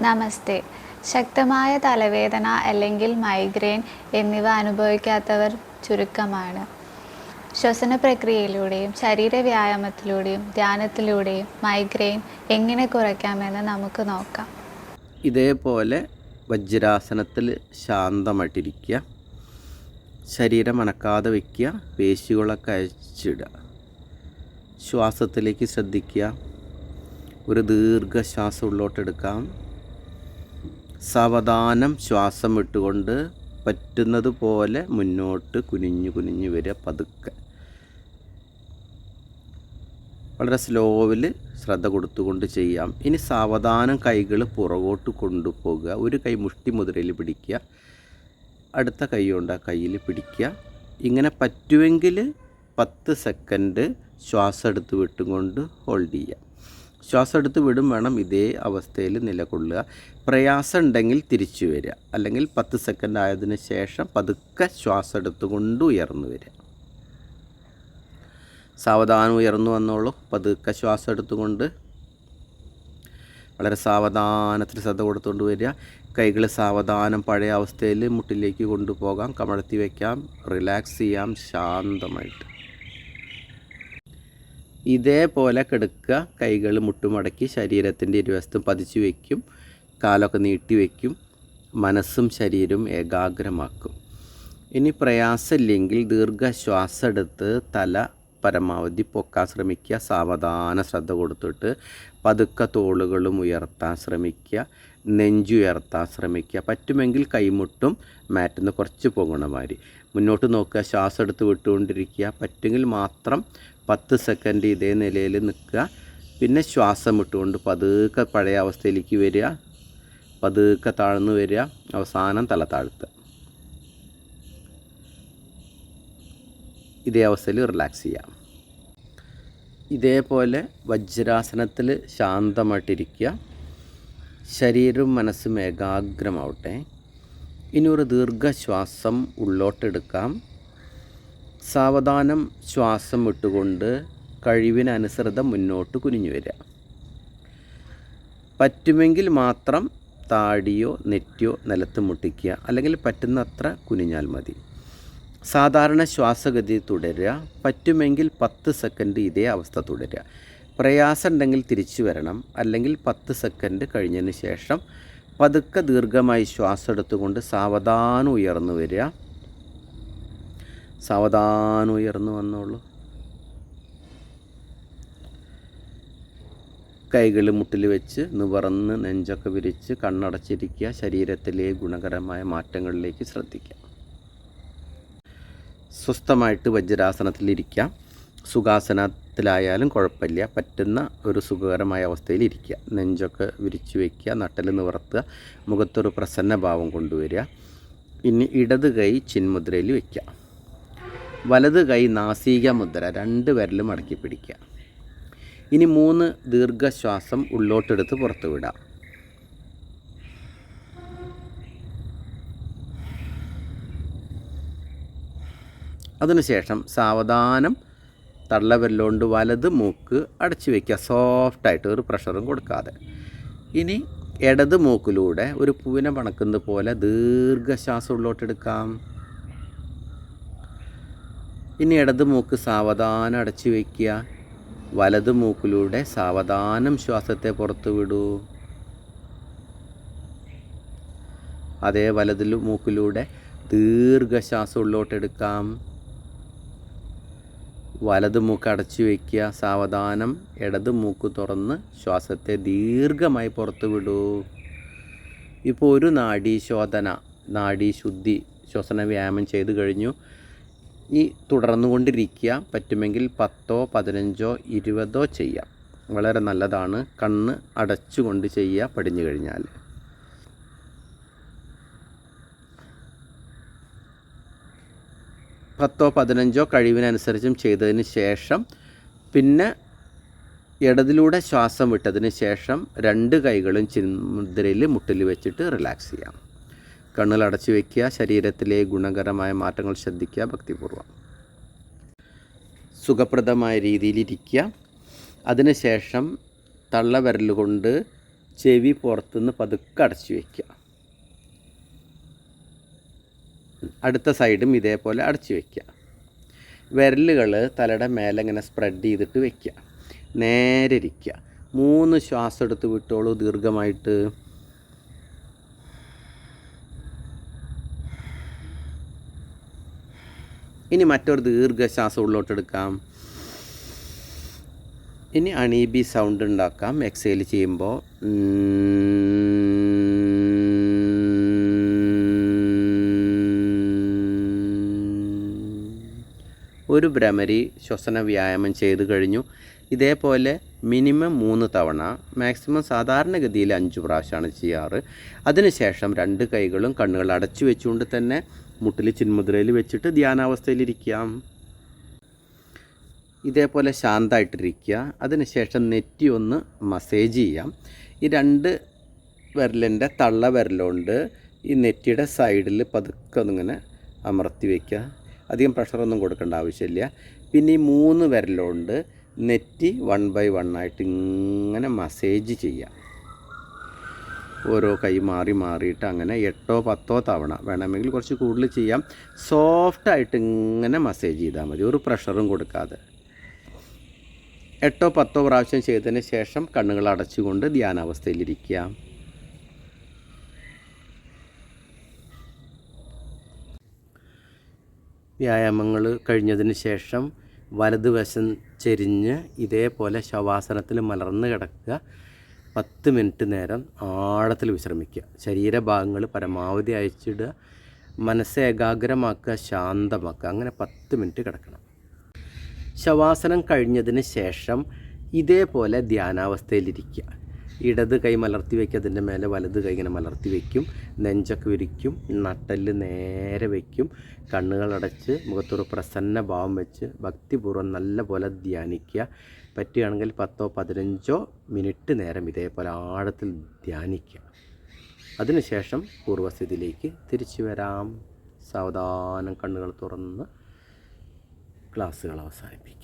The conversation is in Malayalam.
നമസ്തേ. ശക്തമായ തലവേദന അല്ലെങ്കിൽ മൈഗ്രെയിൻ എന്നിവ അനുഭവിക്കാത്തവർ ചുരുക്കമാണ്. ശ്വസന പ്രക്രിയയിലൂടെയും ശരീര വ്യായാമത്തിലൂടെയും ധ്യാനത്തിലൂടെയും മൈഗ്രെയിൻ എങ്ങനെ കുറയ്ക്കാമെന്ന് നമുക്ക് നോക്കാം. ഇതേപോലെ വജ്രാസനത്തിൽ ശാന്തമായിട്ടിരിക്കുക. ശരീരം അനക്കാതെ വയ്ക്കുക പേശികളൊക്കെ അയച്ചിടുക. ശ്വാസത്തിലേക്ക് ശ്രദ്ധിക്കുക. ഒരു ദീർഘശ്വാസം ഉള്ളോട്ടെടുക്കാം സാവധാനം ശ്വാസം വിട്ടുകൊണ്ട് പറ്റുന്നത് പോലെ മുന്നോട്ട് കുനിഞ്ഞു കുനിഞ്ഞു വരിക പതുക്കെ. വളരെ സ്ലോവിൽ ശ്രദ്ധ കൊടുത്തുകൊണ്ട് ചെയ്യാം. ഇനി സാവധാനം കൈകൾ പുറകോട്ട് കൊണ്ടുപോകുക. ഒരു കൈ മുഷ്ടി മുദ്രയിൽ പിടിക്കുക. അടുത്ത കൈ കൊണ്ട് ആ കയ്യിൽ പിടിക്കുക. ഇങ്ങനെ പറ്റുമെങ്കിൽ പത്ത് സെക്കൻഡ് ശ്വാസം എടുത്ത് വിട്ടുകൊണ്ട് ഹോൾഡ് ചെയ്യുക. ശ്വാസം എടുത്ത് വിടും വേണം ഇതേ അവസ്ഥയിൽ നിലകൊള്ളുക. പ്രയാസം ഉണ്ടെങ്കിൽ തിരിച്ചു വരിക. അല്ലെങ്കിൽ പത്ത് സെക്കൻഡ് ആയതിനു ശേഷം പതുക്കെ ശ്വാസം എടുത്തുകൊണ്ട് ഉയർന്നു വരിക. സാവധാനം ഉയർന്നു വന്നോളൂ. പതുക്കെ ശ്വാസം എടുത്തുകൊണ്ട് വളരെ സാവധാനത്തിൽ ശ്രദ്ധ കൊടുത്തുകൊണ്ട് വരിക. കൈകൾ സാവധാനം പഴയ അവസ്ഥയിൽ മുട്ടിലേക്ക് കൊണ്ടുപോകാം. കമഴ്ത്തി വയ്ക്കാം. റിലാക്സ് ചെയ്യാം. ശാന്തമായിട്ട്. ഇതേപോലെ കിടക്കുക കൈകൾ മുട്ടുമടക്കി ശരീരത്തിന്റെ ഇരുവശത്തും പതിച്ചു വയ്ക്കും കാലൊക്കെ നീട്ടി വയ്ക്കും മനസ്സും ശരീരവും ഏകാഗ്രമാക്കും. ഇനി പ്രയാസമില്ലെങ്കിൽ ദീർഘശ്വാസം എടുത്ത് തല പരമാവധി പൊക്കാൻ ശ്രമിക്കുക. സാവധാന ശ്രദ്ധ കൊടുത്തിട്ട് പതുക്കെ തോളുകളും ഉയർത്താൻ ശ്രമിക്കുക. നെഞ്ചുയർത്താൻ ശ്രമിക്കുക. പറ്റുമെങ്കിൽ കൈമുട്ടും മാറ്റുന്ന കുറച്ച് പൊങ്ങണ മാതിരി മുന്നോട്ട് നോക്കുക. ശ്വാസം എടുത്ത് വിട്ടുകൊണ്ടിരിക്കുക. പറ്റുമെങ്കിൽ മാത്രം പത്ത് സെക്കൻഡ് ഇതേ നിലയിൽ നിൽക്കുക. പിന്നെ ശ്വാസം വിട്ടുകൊണ്ട് പതുക്കെ പഴയ അവസ്ഥയിലേക്ക് വരിക. പതുക്കെ താഴ്ന്നു വരിക. അവസാനം തല താഴ്ത്തുക. ഇതേ അവസ്ഥയിൽ റിലാക്സ് ചെയ്യാം ഇതേപോലെ വജ്രാസനത്തിൽ ശാന്തമായിട്ടിരിക്കുക. ശരീരവും മനസ്സും ഏകാഗ്രമാവട്ടെ. ഇനി ഒരു ദീർഘശ്വാസം ഉള്ളോട്ടെടുക്കാം. സാവധാനം ശ്വാസം വിട്ടുകൊണ്ട് കഴിവിനനുസൃതം മുന്നോട്ട് കുനിഞ്ഞു വരിക. പറ്റുമെങ്കിൽ മാത്രം താടിയോ നെറ്റിയോ നിലത്ത് മുട്ടിക്കുക. അല്ലെങ്കിൽ പറ്റുന്നത്ര കുനിഞ്ഞാൽ മതി. സാധാരണ ശ്വാസഗതി തുടരുക. പറ്റുമെങ്കിൽ പത്ത് സെക്കൻഡ് ഇതേ അവസ്ഥ തുടരുക. പ്രയാസം ഉണ്ടെങ്കിൽ തിരിച്ചു വരണം. അല്ലെങ്കിൽ പത്ത് സെക്കൻഡ് കഴിഞ്ഞതിന് ശേഷം പതുക്കെ ദീർഘമായി ശ്വാസം എടുത്തുകൊണ്ട് സാവധാനം ഉയർന്നു വരിക. സാവധാനം ഉയർന്നു വന്നോളൂ. കൈകൾ മുട്ടിൽ വെച്ച് നിവർന്ന് നെഞ്ചൊക്കെ വിരിച്ച് കണ്ണടച്ചിരിക്കുക. ശരീരത്തിലെ ഗുണകരമായ മാറ്റങ്ങളിലേക്ക് ശ്രദ്ധിക്കുക. സ്വസ്ഥമായിട്ട് വജ്രാസനത്തിലിരിക്കാം സുഖാസനത്തിലായാലും കുഴപ്പമില്ല. പറ്റുന്ന ഒരു സുഖകരമായ അവസ്ഥയിൽ ഇരിക്കുക. നെഞ്ചൊക്കെ വിരിച്ചു വയ്ക്കുക നട്ടൽ നിവർത്തുക മുഖത്തൊരു പ്രസന്ന ഭാവം കൊണ്ടുവരിക. ഇനി ഇടത് കൈ ചിന്മുദ്രയിൽ വയ്ക്കുക വലത് കൈ നാസിക മുദ്ര രണ്ട് വിരലും മടക്കി പിടിക്കുക. ഇനി മൂന്ന് ദീർഘശ്വാസം ഉള്ളോട്ടെടുത്ത് പുറത്തു വിടാം അതിനുശേഷം സാവധാനം തള്ളവിരലുകൊണ്ട് വലത് മൂക്ക് അടച്ചു വയ്ക്കുക സോഫ്റ്റായിട്ട് ഒരു പ്രഷറും കൊടുക്കാതെ. ഇനി ഇടത് മൂക്കിലൂടെ ഒരു പൂവിനെ പണക്കുന്നത് പോലെ ദീർഘശ്വാസം ഉള്ളോട്ടെടുക്കാം ഇനി ഇടത് മൂക്ക് സാവധാനം അടച്ചു വയ്ക്കുക വലത് മൂക്കിലൂടെ സാവധാനം ശ്വാസത്തെ പുറത്തു വിടൂ. അതേ വലതിലും മൂക്കിലൂടെ ദീർഘശ്വാസം ഉള്ളോട്ടെടുക്കാം വലത് മൂക്ക് അടച്ചു വയ്ക്കുക സാവധാനം ഇടത് മൂക്ക് തുറന്ന് ശ്വാസത്തെ ദീർഘമായി പുറത്തു വിടൂ. ഇപ്പോൾ ഒരു നാഡീശോധന നാഡീശുദ്ധി ശ്വസന വ്യായാമം ചെയ്തു കഴിഞ്ഞു. ഈ തുടർന്നുകൊണ്ടിരിക്കുക പറ്റുമെങ്കിൽ പത്തോ പതിനഞ്ചോ ഇരുപതോ ചെയ്യാം. വളരെ നല്ലതാണ് കണ്ണ് അടച്ചുകൊണ്ട് ചെയ്യുക പടിഞ്ഞു കഴിഞ്ഞാൽ. പത്തോ പതിനഞ്ചോ കഴിവിനനുസരിച്ചും ചെയ്തതിന് ശേഷം പിന്നെ ഇടതിലൂടെ ശ്വാസം വിട്ടതിന് ശേഷം രണ്ട് കൈകളും ചിന്തിരയിൽ മുട്ടിൽ വെച്ചിട്ട് റിലാക്സ് ചെയ്യാം. കണ്ണുകൾ അടച്ചു വയ്ക്കുക ശരീരത്തിലെ ഗുണകരമായ മാറ്റങ്ങൾ ശ്രദ്ധിക്കുക ഭക്തിപൂർവം സുഖപ്രദമായ രീതിയിലിരിക്കുക അതിനുശേഷം തള്ളവിരൽ കൊണ്ട് ചെവി പുറത്തുനിന്ന് പതുക്കെ അടച്ചു വയ്ക്കുക അടുത്ത സൈഡും ഇതേപോലെ അടച്ചു വയ്ക്കുക വിരലുകൾ തലയുടെ മേലെ ഇങ്ങനെ സ്പ്രെഡ് ചെയ്തിട്ട് വയ്ക്കുക നേരെ ഇരിക്കുക. മൂന്ന് ശ്വാസം എടുത്ത് വിട്ടോളൂ ദീർഘമായിട്ട്. ഇനി മറ്റൊരു ദീർഘശ്വാസം ഉള്ളോട്ട് എടുക്കാം. ഇനി അണീബി സൗണ്ട് ഉണ്ടാക്കാം. എക്സേൽ ചെയ്യുമ്പോൾ. ഒരു ഭ്രമരി ശ്വസന വ്യായാമം ചെയ്തു കഴിഞ്ഞു. ഇതേപോലെ മിനിമം മൂന്ന് തവണ മാക്സിമം സാധാരണഗതിയിൽ അഞ്ച് പ്രാവശ്യമാണ് ചെയ്യാറ്. അതിനുശേഷം രണ്ട് കൈകളും കണ്ണുകൾ അടച്ചു വെച്ചുകൊണ്ട് തന്നെ മുട്ടിൽ ചിന്മുദ്രയിൽ വെച്ചിട്ട് ധ്യാനാവസ്ഥയിലിരിക്കാം ഇതേപോലെ ശാന്തമായിട്ടിരിക്കുക. അതിനുശേഷം നെറ്റി ഒന്ന് മസേജ് ചെയ്യാം. ഈ രണ്ട് വിരലിന്റെ തള്ള വിരലുകൊണ്ട് ഈ നെറ്റിയുടെ സൈഡിൽ പതുക്കെ ഒന്നിങ്ങനെ അമർത്തി വയ്ക്കുക അധികം പ്രഷറൊന്നും കൊടുക്കേണ്ട ആവശ്യമില്ല. പിന്നെ ഈ മൂന്ന് വിരലുകൊണ്ട് നെറ്റി വൺ ബൈ വൺ ആയിട്ട് ഇങ്ങനെ മസേജ് ചെയ്യാം. ഓരോ കൈ മാറി മാറിയിട്ട് അങ്ങനെ എട്ടോ പത്തോ തവണ വേണമെങ്കിൽ കുറച്ച് കൂടുതൽ ചെയ്യാം. സോഫ്റ്റായിട്ട് ഇങ്ങനെ മസേജ് ചെയ്താൽ മതി ഒരു പ്രഷറും കൊടുക്കാതെ. എട്ടോ പത്തോ പ്രാവശ്യം ചെയ്തതിന് ശേഷം കണ്ണുകൾ അടച്ചുകൊണ്ട് ധ്യാനാവസ്ഥയിലിരിക്കുക. വ്യായാമങ്ങൾ കഴിഞ്ഞതിന് ശേഷം വലതുവശം ചെരിഞ്ഞ് ഇതേപോലെ ശവാസനത്തിൽ മലർന്ന് കിടക്കുക. പത്ത് മിനിറ്റ് നേരം ആഴത്തിൽ വിശ്രമിക്കുക. ശരീരഭാഗങ്ങൾ പരമാവധി അയച്ചിടുക മനസ്സ് ഏകാഗ്രമാക്കുക ശാന്തമാക്കുക. അങ്ങനെ പത്ത് മിനിറ്റ് കിടക്കണം. ശവാസനം കഴിഞ്ഞതിന് ശേഷം ഇതേപോലെ ധ്യാനാവസ്ഥയിലിരിക്കുക. ഇടത് കൈ മലർത്തി വെക്കുക അതിന്റെ മേലെ വലത് കൈ ഇങ്ങനെ മലർത്തി വയ്ക്കും നെഞ്ചൊക്കെ വിരിക്കും നട്ടൽ നേരെ വയ്ക്കും കണ്ണുകളടച്ച് മുഖത്തൊരു പ്രസന്ന ഭാവം വെച്ച് ഭക്തിപൂർവം നല്ല പോലെ ധ്യാനിക്കുക. പറ്റുകയാണെങ്കിൽ പത്തോ പതിനഞ്ചോ മിനിറ്റ് നേരം ഇതേപോലെ ആഴത്തിൽ ധ്യാനിക്കുക. അതിനുശേഷം പൂർവസ്ഥിതിയിലേക്ക് തിരിച്ചു വരാം. സാവധാനം കണ്ണുകൾ തുറന്ന് ക്ലാസ്സുകൾ അവസാനിപ്പിക്കാം.